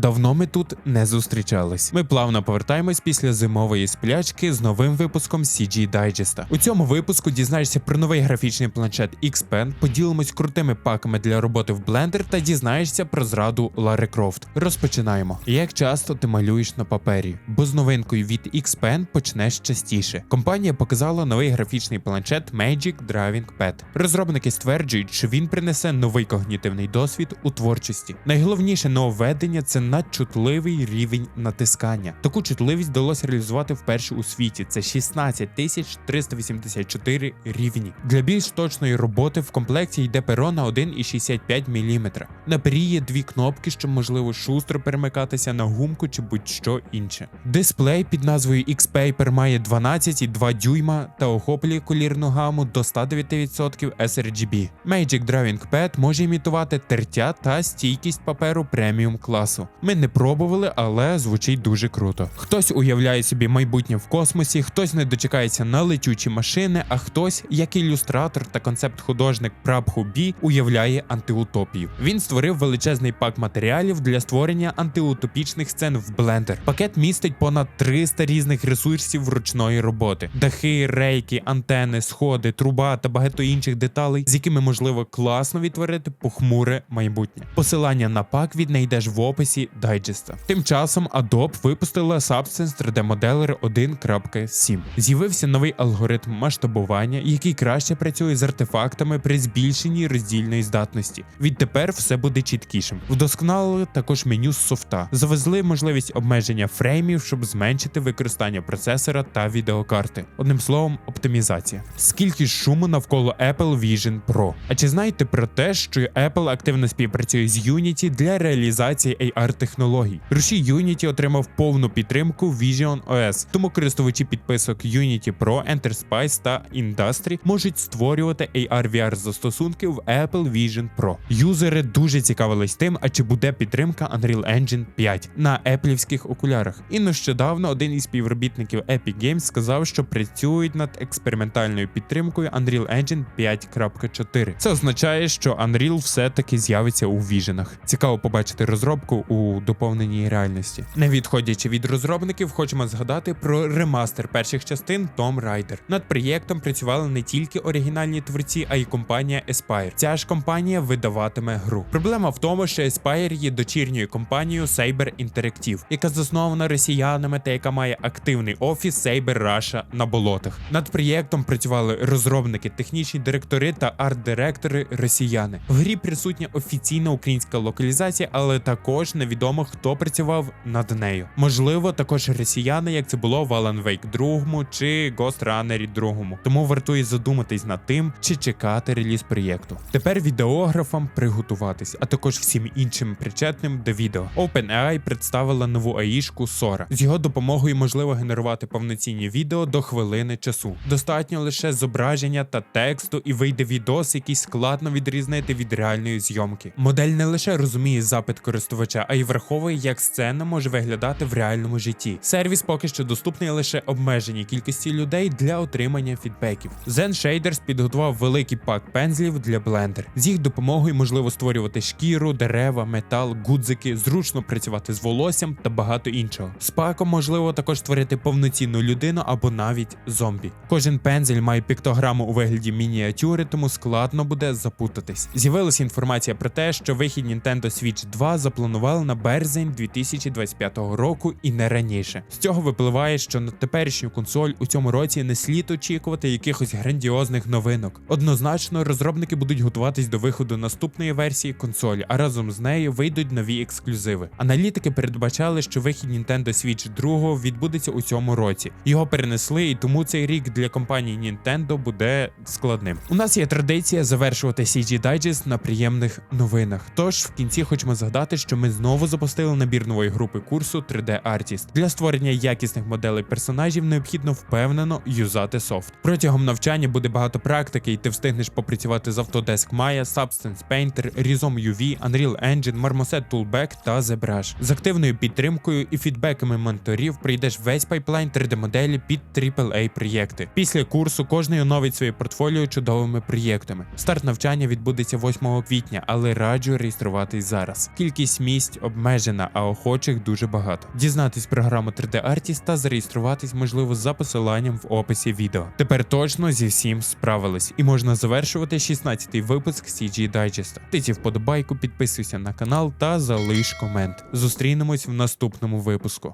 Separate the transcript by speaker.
Speaker 1: Давно ми тут не зустрічались. Ми плавно повертаємось після зимової сплячки з новим випуском CG Digest. У цьому випуску дізнаєшся про новий графічний планшет X-Pen, поділимось крутими паками для роботи в Blender та дізнаєшся про зраду Лари Крофт. Розпочинаємо. Як часто ти малюєш на папері? Бо з новинкою від X-Pen почнеш частіше. Компанія показала новий графічний планшет Magic Drawing Pad. Розробники стверджують, що він принесе новий когнітивний досвід у творчості. Найголовніше нововведення це надчутливий рівень натискання. Таку чутливість вдалося реалізувати вперше у світі. Це 16 тисяч 384 рівні. Для більш точної роботи в комплекті йде перо на 1,65 мм. На пері є дві кнопки, щоб можливо шустро перемикатися на гумку чи будь-що інше. Дисплей під назвою X-Paper має 12,2 дюйма та охоплює колірну гаму до 109% sRGB. Magic Drawing Pad може імітувати тертя та стійкість паперу преміум класу. Ми не пробували, але звучить дуже круто. Хтось уявляє собі майбутнє в космосі, хтось не дочекається на летючі машини, а хтось, як ілюстратор та концепт-художник Прабху Бі, уявляє антиутопію. Він створив величезний пак матеріалів для створення антиутопічних сцен в Blender. Пакет містить понад 300 різних ресурсів ручної роботи: дахи, рейки, антени, сходи, труба та багато інших деталей, з якими можливо класно відтворити похмуре майбутнє. Посилання на пак віднайдеш в описі дайджеста. Тим часом Adobe випустила Substance 3D Modeler 1.7. З'явився новий алгоритм масштабування, який краще працює з артефактами при збільшенні роздільної здатності. Відтепер все буде чіткішим. Вдосконалили також меню з софта. Завезли можливість обмеження фреймів, щоб зменшити використання процесора та відеокарти. Одним словом, оптимізація. Скільки шуму навколо Apple Vision Pro? А чи знаєте про те, що Apple активно співпрацює з Unity для реалізації AR технологій? Рушій Unity отримав повну підтримку Vision OS, тому користувачі підписок Unity Pro, Enterprise та Industry можуть створювати AR VR застосунки в Apple Vision Pro. Юзери дуже цікавились тим, а чи буде підтримка Unreal Engine 5 на еплівських окулярах. І нещодавно один із співробітників Epic Games сказав, що працюють над експериментальною підтримкою Unreal Engine 5.4. Це означає, що Unreal все-таки з'явиться у віженах. Цікаво побачити розробку у доповненій реальності. Не відходячи від розробників, хочемо згадати про ремастер перших частин Tomb Raider. Над проєктом працювали не тільки оригінальні творці, а й компанія Aspyr. Ця ж компанія видаватиме гру. Проблема в тому, що Aspyr є дочірньою компанією Saber Interactive, яка заснована росіянами та яка має активний офіс Saber Russia на болотах. Над проєктом працювали розробники, технічні директори та арт-директори росіяни. В грі присутня офіційна українська локалізація, але також невідомо хто працював над нею. Можливо, також росіяни, як це було в Alan Wake 2 чи Ghost Runner 2. Тому вартує задуматись над тим, чи чекати реліз проєкту. Тепер відеографам приготуватись, а також всім іншим причетним до відео. OpenAI представила нову аїшку Sora. З його допомогою можливо генерувати повноцінні відео до хвилини часу. Достатньо лише зображення та тексту, і вийде відос, який складно відрізнити від реальної зйомки. Модель не лише розуміє запит користувача, а й враховує, як сцена може виглядати в реальному житті. Сервіс поки що доступний лише обмеженій кількості людей для отримання фідбеків. Zen Shaders підготував великий пак пензлів для Blender. З їх допомогою можливо створювати шкіру, дерева, метал, гудзики, зручно працювати з волоссям та багато іншого. З паком можливо також створити повноцінну людину або навіть зомбі. Кожен пензель має піктограму у вигляді мініатюри, тому складно буде запутатись. З'явилася інформація про те, що вихід Nintendo Switch 2 запланували на березень 2025 року і не раніше. З цього випливає, що на теперішню консоль у цьому році не слід очікувати якихось грандіозних новинок. Однозначно, розробники будуть готуватись до виходу наступної версії консолі, а разом з нею вийдуть нові ексклюзиви. Аналітики передбачали, що вихід Nintendo Switch 2 відбудеться у цьому році. Його перенесли, і тому цей рік для компанії Nintendo буде складним. У нас є традиція завершувати CG Digest на приємних новинах. Тож в кінці хочемо згадати, що ми знову запустили набір нової групи курсу 3D Artist. Для створення якісних моделей персонажів необхідно впевнено юзати софт. Протягом навчання буде багато практики, і ти встигнеш попрацювати з Autodesk Maya, Substance Painter, Rizom UV, Unreal Engine, Marmoset Toolback та ZBrush. З активною підтримкою і фідбеками менторів пройдеш весь пайплайн 3D-моделі під AAA проєкти. Після курсу кожний оновить своє портфоліо чудовими проєктами. Старт навчання відбудеться 8 квітня, але раджу реєструватись зараз. Кількість місць обмежена, а охочих дуже багато. Дізнатись програму 3D Artist та зареєструватись можливо за посиланням в описі відео. Тепер точно зі всім справились, і можна завершувати 16-й випуск CG Digest. Тиці вподобайку, підписуйся на канал та залиш комент. Зустрінемось в наступному випуску.